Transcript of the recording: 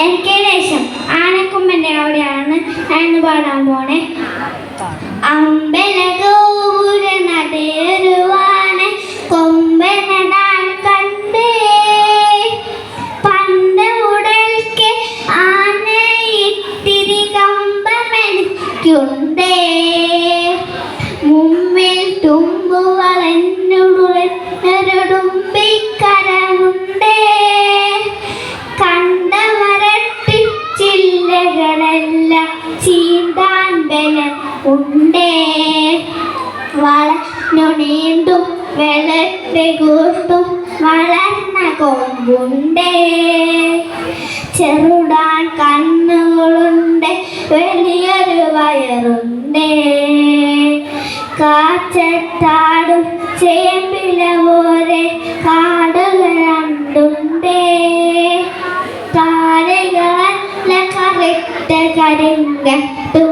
എനിക്ക് ലേശം ആനക്കൊമ്പന്റെ അവിടെയാണ് ഞാൻ ഇന്ന് പാടാൻ പോണേ. അമ്പലഗോപുര നടേറുവാന കൊമ്പനടാൻ കണ്ടേ. പണ്ട് മുടൽക്ക് ഇത്തിരി കമ്പമെനിക്കുണ്ടേ. മുമ്പിൽ തുമ്പുകളെന്നൊടുമ്പിക്കരമുണ്ടേ ഉണ്ടേ. വളർന്നു നീണ്ടും വെളുത്ത് കൂട്ടും വളർന്ന കൊമ്പുണ്ടേ. ചെറുടാൻ കണ്ണുകളുണ്ട് വലിയൊരു വയറുണ്ടേ. കാറ്റത്താടും ചേമ്പില പോലെ കാടുകൾ രണ്ടുണ്ടേ. താരകളല്ല കറുത്ത കരിങ്കട്ടു